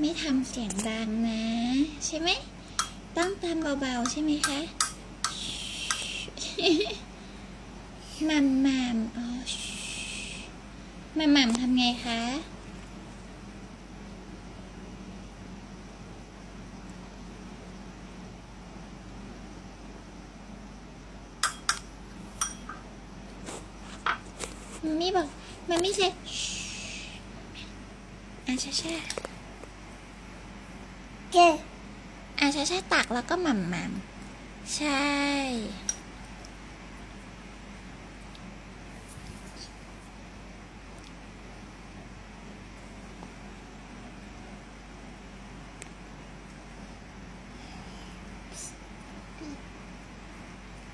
ไม่ทำเสียงดังนะ ใช่ไหม ต้องทำเบาๆ ใช่ไหมคะมัมมัมอ๋อมัมมัมทำไงคะมันไม่บอก มันไม่ใช่อะช้าช้า เก่อะช้าช้าๆตักแล้วก็หม่ำหม่ำใช่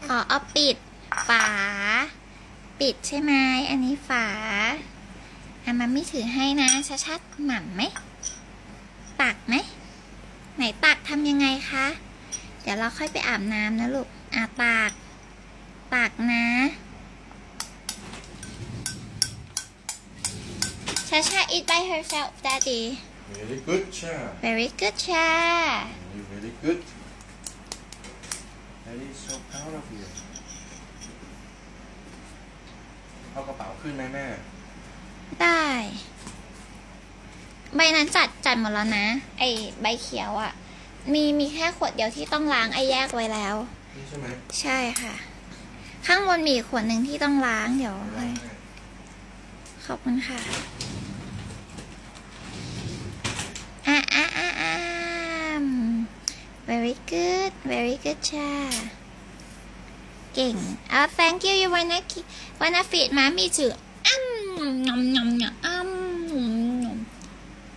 อ๋อเอาปิดฝา ปิดใช่ไหม อันนี้ฝาอะมันไม่ถือให้นะชัดๆหม่ำไหม ตักไหมำยังไงคะ เดี๋ยวเราค่อยไปอาบน้ำนะลูกอะตักตักนะชาชา eat by herself daddy Very good, Cha. very good ชา Very, very good. Daddy is so proud of you. เอากระเป๋าขึ้นไหมแม่ ได้ ใบนั้นจัดจัดหมดแล้วนะ ไอใบเขียวอะ่ะ มีมีแค่ขวดเดียวที่ต้องล้างไอแยกไว้แล้ว นี่ใช่ไหมใช่ค่ะ ข้างบนมีอีกขวดหนึ่งที่ต้องล้างเดี๋ยวแม่ขอบคุณค่ะอะอะอะอะ very good very good ช่าเก่งอะ thank you you wanna ki- wanna feed มามีจืออ้ำยำยำยำอ้ำ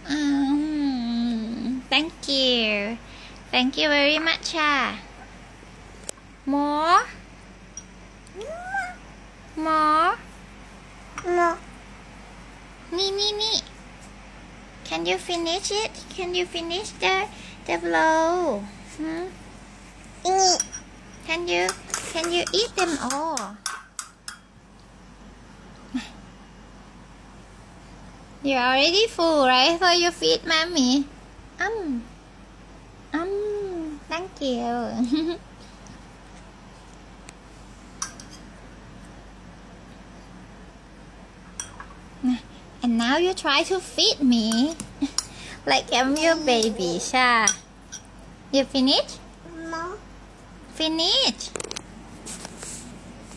อ้ำ thank you thank you very much ช่า more more โม นี่นี่นี่ Can you finish it? Can you finish the the blow? Hmm? นี่ Can you can you eat them all? You're already full, right? So you feed mommy. Um. You. And now you try to feed me like I'm your baby, Sha. You finish? โม Finish.